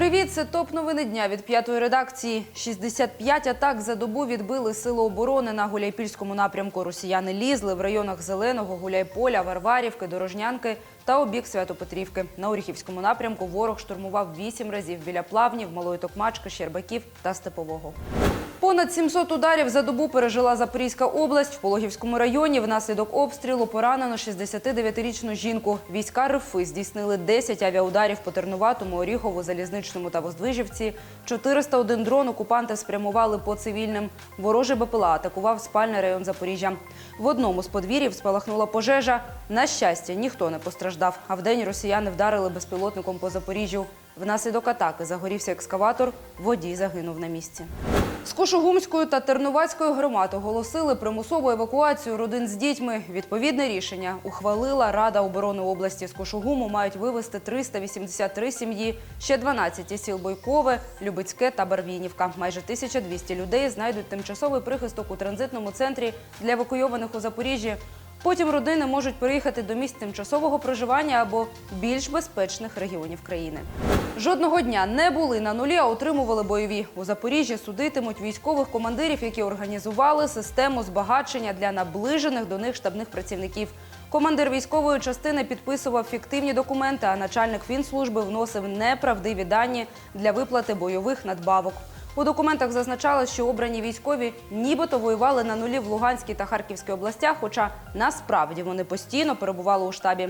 Привіт, це топ новини дня від п'ятої редакції. 65 атак за добу відбили сили оборони на Гуляйпільському напрямку. Росіяни лізли в районах Зеленого, Гуляйполя, Варварівки, Дорожнянки та обік Святопетрівки. На Оріхівському напрямку ворог штурмував вісім разів біля плавнів, Малої Токмачки, Щербаків та Степового. Понад 700 ударів за добу пережила Запорізька область. В Пологівському районі внаслідок обстрілу поранено 69-річну жінку. Війська РФ здійснили 10 авіаударів по Тернуватому, Оріхову, Залізничному та Воздвижівці. 401 дрон окупанти спрямували по цивільним. Ворожий БПЛА атакував спальний район Запоріжжя. В одному з подвір'їв спалахнула пожежа. На щастя, ніхто не постраждав. А вдень росіяни вдарили безпілотником по Запоріжжю. Внаслідок атаки загорівся екскаватор. Водій загинув на місці. З Кошугумської та Тернувацької громад оголосили примусову евакуацію родин з дітьми. Відповідне рішення ухвалила Рада оборони області. З Кошугуму мають вивезти 383 сім'ї, ще 12 сіл Бойкове, Любицьке та Барвінівка. Майже 1200 людей знайдуть тимчасовий прихисток у транзитному центрі для евакуйованих у Запоріжжі. Потім родини можуть переїхати до місць тимчасового проживання або більш безпечних регіонів країни. Жодного дня не були на нулі, а отримували бойові. У Запоріжжі судитимуть військових командирів, які організували систему збагачення для наближених до них штабних працівників. Командир військової частини підписував фіктивні документи, а начальник фінслужби вносив неправдиві дані для виплати бойових надбавок. У документах зазначалось, що обрані військові нібито воювали на нулі в Луганській та Харківській областях, хоча насправді вони постійно перебували у штабі.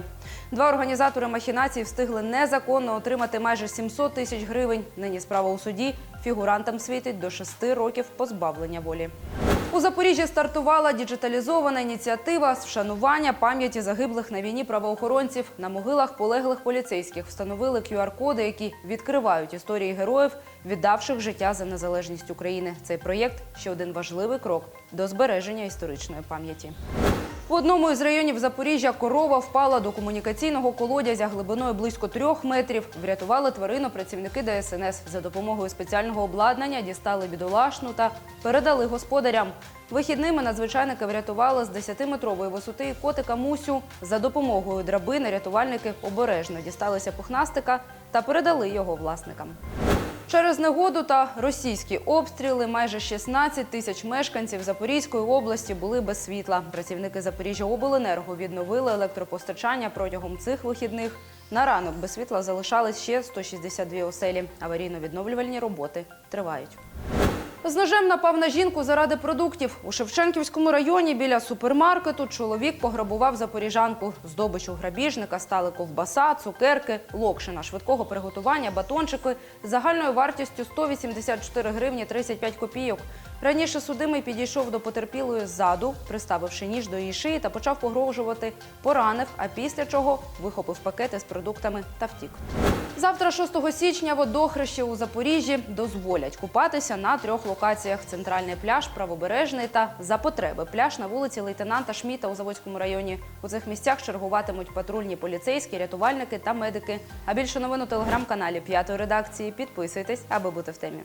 Два організатори махінацій встигли незаконно отримати майже 700 тисяч гривень. Нині справа у суді. Фігурантам світить до шести років позбавлення волі. У Запоріжжі стартувала діджиталізована ініціатива з вшанування пам'яті загиблих на війні правоохоронців. На могилах полеглих поліцейських встановили QR-коди, які відкривають історії героїв, віддавших життя за незалежність України. Цей проєкт ще один важливий крок до збереження історичної пам'яті. В одному із районів Запоріжжя корова впала до комунікаційного колодязя глибиною близько трьох метрів. Врятували тварину працівники ДСНС. За допомогою спеціального обладнання дістали бідолашну та передали господарям. Вихідними надзвичайники врятували з 10-метрової висоти котика Мусю. За допомогою драбини рятувальники обережно дісталися пухнастика та передали його власникам. Через негоду та російські обстріли майже 16 тисяч мешканців Запорізької області були без світла. Працівники Запоріжжя обленерго відновили електропостачання протягом цих вихідних. На ранок без світла залишались ще 162 оселі. Аварійно-відновлювальні роботи тривають. З ножем напав на жінку заради продуктів. У Шевченківському районі біля супермаркету чоловік пограбував запоріжанку. Здобичу грабіжника стали ковбаса, цукерки, локшина швидкого приготування, батончики загальною вартістю 184 гривні 35 копійок. Раніше судимий підійшов до потерпілої ззаду, приставивши ніж до її шиї та почав погрожувати, поранив, а після чого вихопив пакети з продуктами та втік. Завтра, 6 січня, водохрещі у Запоріжжі дозволять купатися на трьох локаціях: центральний пляж, правобережний та за потреби пляж на вулиці лейтенанта Шміта у Заводському районі. У цих місцях чергуватимуть патрульні поліцейські, рятувальники та медики. А більше новин у телеграм-каналі п'ятої редакції. Підписуйтесь, аби бути в темі.